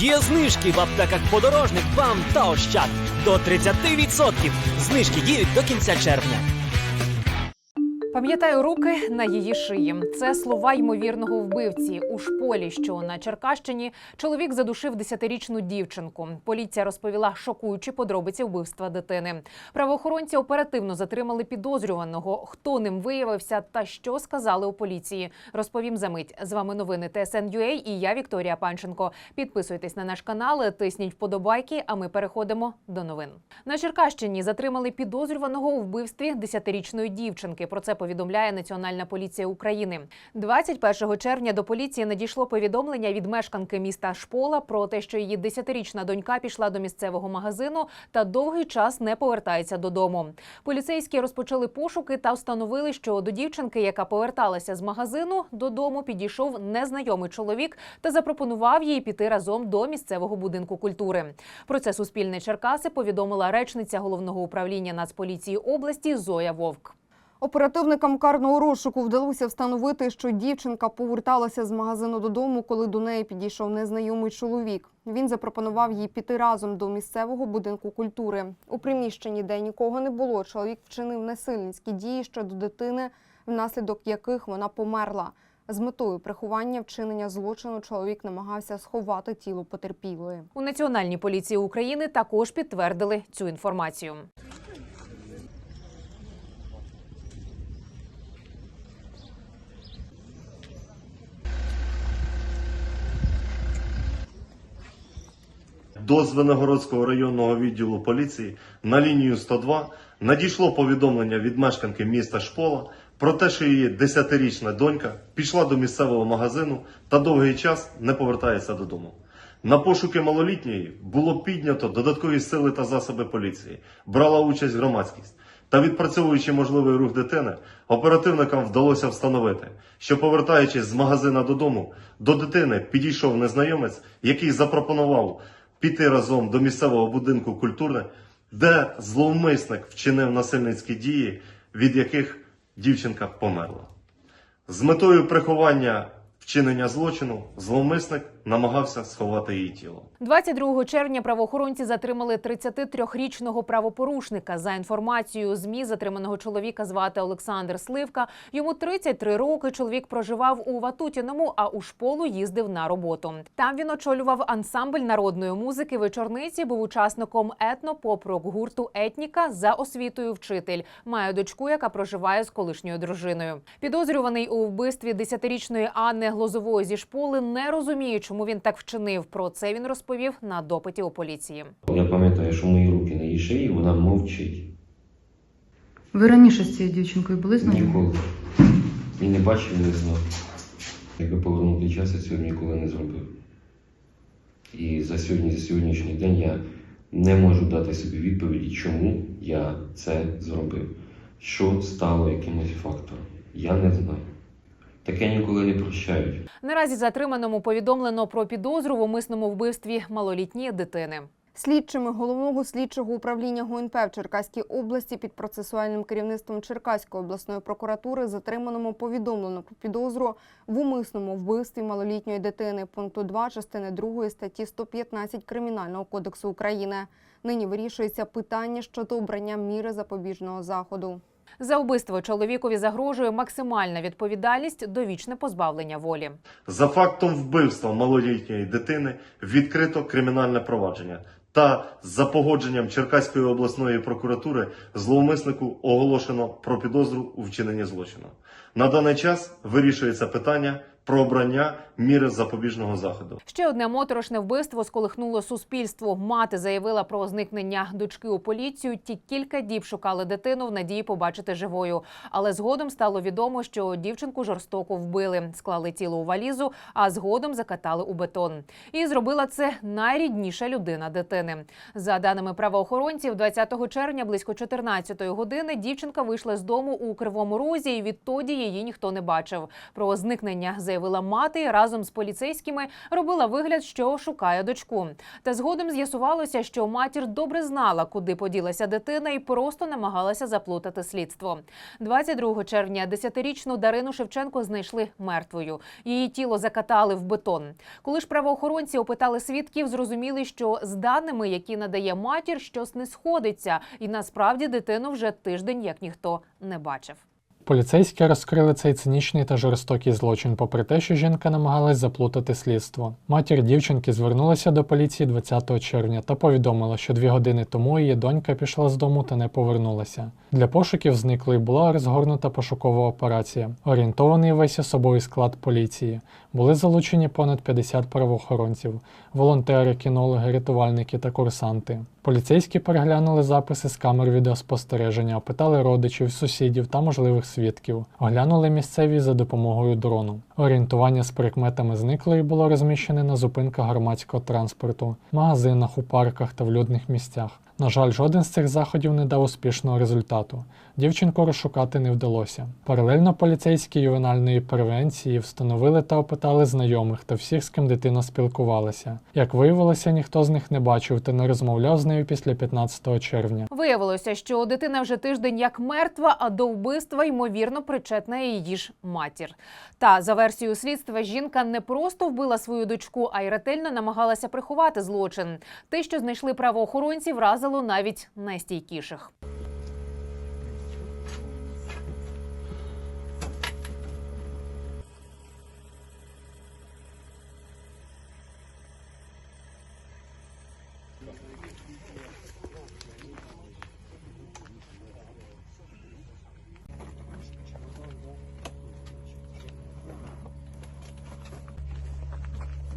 Є знижки в аптеках подорожник, вам та ощад до 30%. Знижки діють до кінця червня. Пам'ятаю руки на її шиї. Це слова ймовірного вбивці у шполі, що на Черкащині чоловік задушив десятирічну дівчинку. Поліція розповіла шокуючі подробиці вбивства дитини. Правоохоронці оперативно затримали підозрюваного. Хто ним виявився та що сказали у поліції? Розповім за мить. З вами новини ТСН.UA і я Вікторія Панченко. Підписуйтесь на наш канал, тисніть вподобайки. А ми переходимо до новин. На Черкащині затримали підозрюваного у вбивстві десятирічної дівчинки. Про це повідомляє Національна поліція України. 21 червня до поліції надійшло повідомлення від мешканки міста Шпола про те, що її десятирічна донька пішла до місцевого магазину та довгий час не повертається додому. Поліцейські розпочали пошуки та встановили, що до дівчинки, яка поверталася з магазину, додому підійшов незнайомий чоловік та запропонував їй піти разом до місцевого будинку культури. Про це Суспільне Черкаси повідомила речниця головного управління Нацполіції області Зоя Вовк. Оперативникам карного розшуку вдалося встановити, що дівчинка поверталася з магазину додому, коли до неї підійшов незнайомий чоловік. Він запропонував їй піти разом до місцевого будинку культури. У приміщенні, де нікого не було, чоловік вчинив насильницькі дії щодо дитини, внаслідок яких вона померла. З метою приховання вчинення злочину чоловік намагався сховати тіло потерпілої. У Національній поліції України також підтвердили цю інформацію. До Звенигородського районного відділу поліції на лінію 102 надійшло повідомлення від мешканки міста Шпола про те, що її 10-річна донька пішла до місцевого магазину та довгий час не повертається додому. На пошуки малолітньої було піднято додаткові сили та засоби поліції, брала участь громадськість. Та відпрацьовуючи можливий рух дитини, оперативникам вдалося встановити, що повертаючись з магазина додому, до дитини підійшов незнайомець, який запропонував піти разом до місцевого будинку культури, де зловмисник вчинив насильницькі дії, від яких дівчинка померла. З метою приховання вчинення злочину зловмисник намагався сховати її тіло. 22 червня правоохоронці затримали 33-річного правопорушника. За інформацією ЗМІ затриманого чоловіка звати Олександр Сливка. Йому 33 роки. Чоловік проживав у Ватутіному, а у шполу їздив на роботу. Там він очолював ансамбль народної музики. Вечорниці був учасником етно-поп-рок гурту Етніка за освітою вчитель. Має дочку, яка проживає з колишньою дружиною. Підозрюваний у вбивстві 10-річної Анни Глозової зі шполи не розуміє, чому він так вчинив. Про це він розповів на допиті у поліції. Я пам'ятаю, що мої руки на її шиї, вона мовчить. Ви раніше з цією дівчинкою були знайомі? Ніколи. І не бачив, і не знав. Якби повернути час, я цього ніколи не зробив. І за сьогодні, за сьогоднішній день я не можу дати собі відповіді, чому я це зробив. Що стало якимось фактором. Я не знаю. Таке ніколи не прощають. Наразі затриманому повідомлено про підозру в умисному вбивстві малолітньої дитини. Слідчими головного слідчого управління ГУНП в Черкаській області під процесуальним керівництвом Черкаської обласної прокуратури затриманому повідомлено про підозру в умисному вбивстві малолітньої дитини пункту 2 частини 2 статті 115 Кримінального кодексу України. Нині вирішується питання щодо обрання міри запобіжного заходу. За вбивство чоловікові загрожує максимальна відповідальність довічне позбавлення волі. За фактом вбивства малолітньої дитини відкрито кримінальне провадження. Та за погодженням Черкаської обласної прокуратури зловмиснику оголошено про підозру у вчиненні злочину. На даний час вирішується питання про обрання міри запобіжного заходу. Ще одне моторошне вбивство сколихнуло суспільство. Мати заявила про зникнення дочки у поліцію. Ті кілька діб шукали дитину в надії побачити живою. Але згодом стало відомо, що дівчинку жорстоко вбили, склали тіло у валізу, а згодом закатали у бетон. І зробила це найрідніша людина дитини. За даними правоохоронців, 20 червня близько 14 години дівчинка вийшла з дому у Кривому Розі, і відтоді її ніхто не бачив. Про зникнення заявила мати, разом з поліцейськими робила вигляд, що шукає дочку. Та згодом з'ясувалося, що матір добре знала, куди поділася дитина, і просто намагалася заплутати слідство. 22 червня 10-річну Дарину Шевченко знайшли мертвою. Її тіло закатали в бетон. Коли ж правоохоронці опитали свідків, зрозуміли, що з даними, які надає матір, щось не сходиться, і насправді дитину вже тиждень як ніхто не бачив. Поліцейські розкрили цей цинічний та жорстокий злочин, попри те, що жінка намагалась заплутати слідство. Матір дівчинки звернулася до поліції 20 червня та повідомила, що дві години тому її донька пішла з дому та не повернулася. Для пошуків зниклої була розгорнута пошукова операція, орієнтований весь особовий склад поліції. Були залучені понад 50 правоохоронців, волонтери, кінологи, рятувальники та курсанти. Поліцейські переглянули записи з камер відеоспостереження, опитали родичів, сусідів та можливих свідків, оглянули місцеві за допомогою дрону. Орієнтування з прикметами зниклої було розміщене на зупинках громадського транспорту, магазинах, у парках та в людних місцях. На жаль, жоден з цих заходів не дав успішного результату. Дівчинку розшукати не вдалося. Паралельно поліцейські ювенальної превенції встановили та опитали знайомих та всіх, з ким дитина спілкувалася. Як виявилося, ніхто з них не бачив та не розмовляв з нею після 15 червня. Виявилося, що дитина вже тиждень як мертва, а до вбивства ймовірно причетна її ж матір. Та за версією слідства, жінка не просто вбила свою дочку, а й ретельно намагалася приховати злочин. Те, що знайшли правоохоронці, вразило навіть найстійкіших.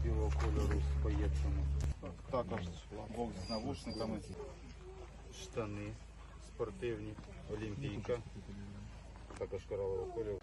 білого кольору з паєтками. Також бокс з навушниками, штани спортивні, олімпійка, також коралового кольору.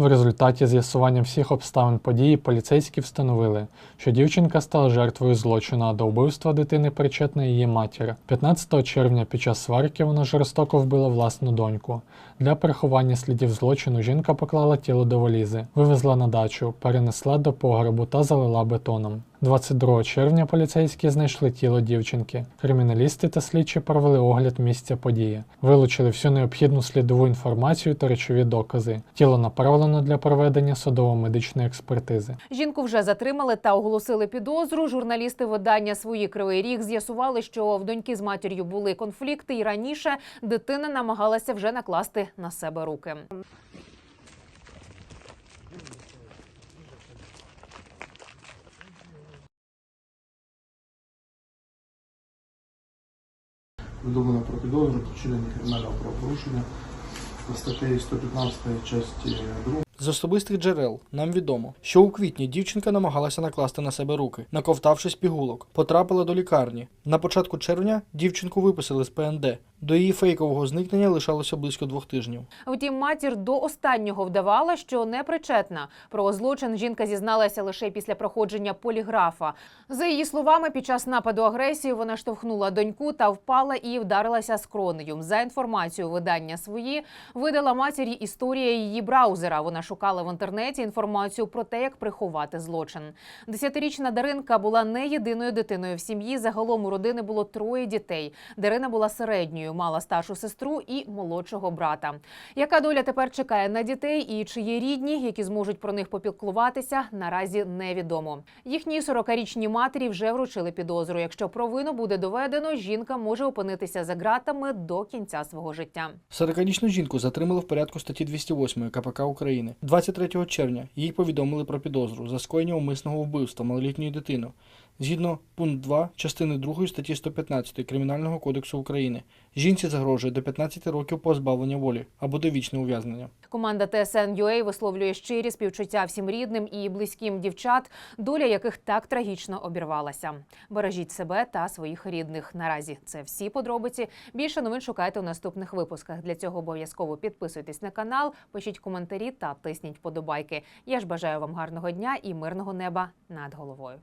В результаті з'ясування всіх обставин події поліцейські встановили, що дівчинка стала жертвою злочину, а до вбивства дитини причетна її матір. 15 червня під час сварки вона жорстоко вбила власну доньку. Для приховання слідів злочину жінка поклала тіло до валізи, вивезла на дачу, перенесла до погребу та залила бетоном. 22 червня поліцейські знайшли тіло дівчинки. Криміналісти та слідчі провели огляд місця події, вилучили всю необхідну слідову інформацію та речові докази. Тіло направлено для проведення судово-медичної експертизи. Жінку вже затримали та оголосили підозру. Журналісти видання свої кривий ріг з'ясували, що в доньки з матір'ю були конфлікти, і раніше дитина намагалася вже накласти на себе руки. Повідомлено про підозру вчинення кримінального правопорушення за статтею 115 часті 2 З особистих джерел нам відомо, що у квітні дівчинка намагалася накласти на себе руки, наковтавшись пігулок, потрапила до лікарні. На початку червня дівчинку виписали з ПНД. До її фейкового зникнення лишалося близько двох тижнів. Втім, матір до останнього вдавала, що не причетна. Про злочин жінка зізналася лише після проходження поліграфа. За її словами, під час нападу агресії вона штовхнула доньку та впала і вдарилася скронею. За інформацією видання свої видала матері історія її браузера. Вона шукала в інтернеті інформацію про те, як приховати злочин. Десятирічна Даринка була не єдиною дитиною в сім'ї. Загалом у родини було троє дітей. Дарина була середньою, мала старшу сестру і молодшого брата. Яка доля тепер чекає на дітей і чи є рідні, які зможуть про них попіклуватися, наразі невідомо. Їхній 40-річній матері вже вручили підозру. Якщо провину буде доведено, жінка може опинитися за ґратами до кінця свого життя. 40-річну жінку затримали в порядку статті 208 КПК України. 23 червня їй повідомили про підозру за скоєння умисного вбивства малолітньої дитини. Згідно пункт 2 частини 2 статті 115 Кримінального кодексу України. Жінці загрожує до 15 років позбавлення волі або довічне ув'язнення. Команда ТСН TSN.UA висловлює щирі співчуття всім рідним і близьким дівчат, доля яких так трагічно обірвалася. Бережіть себе та своїх рідних. Наразі це всі подробиці. Більше новин шукайте у наступних випусках. Для цього обов'язково підписуйтесь на канал, пишіть коментарі та тисніть подобайки. Я ж бажаю вам гарного дня і мирного неба над головою.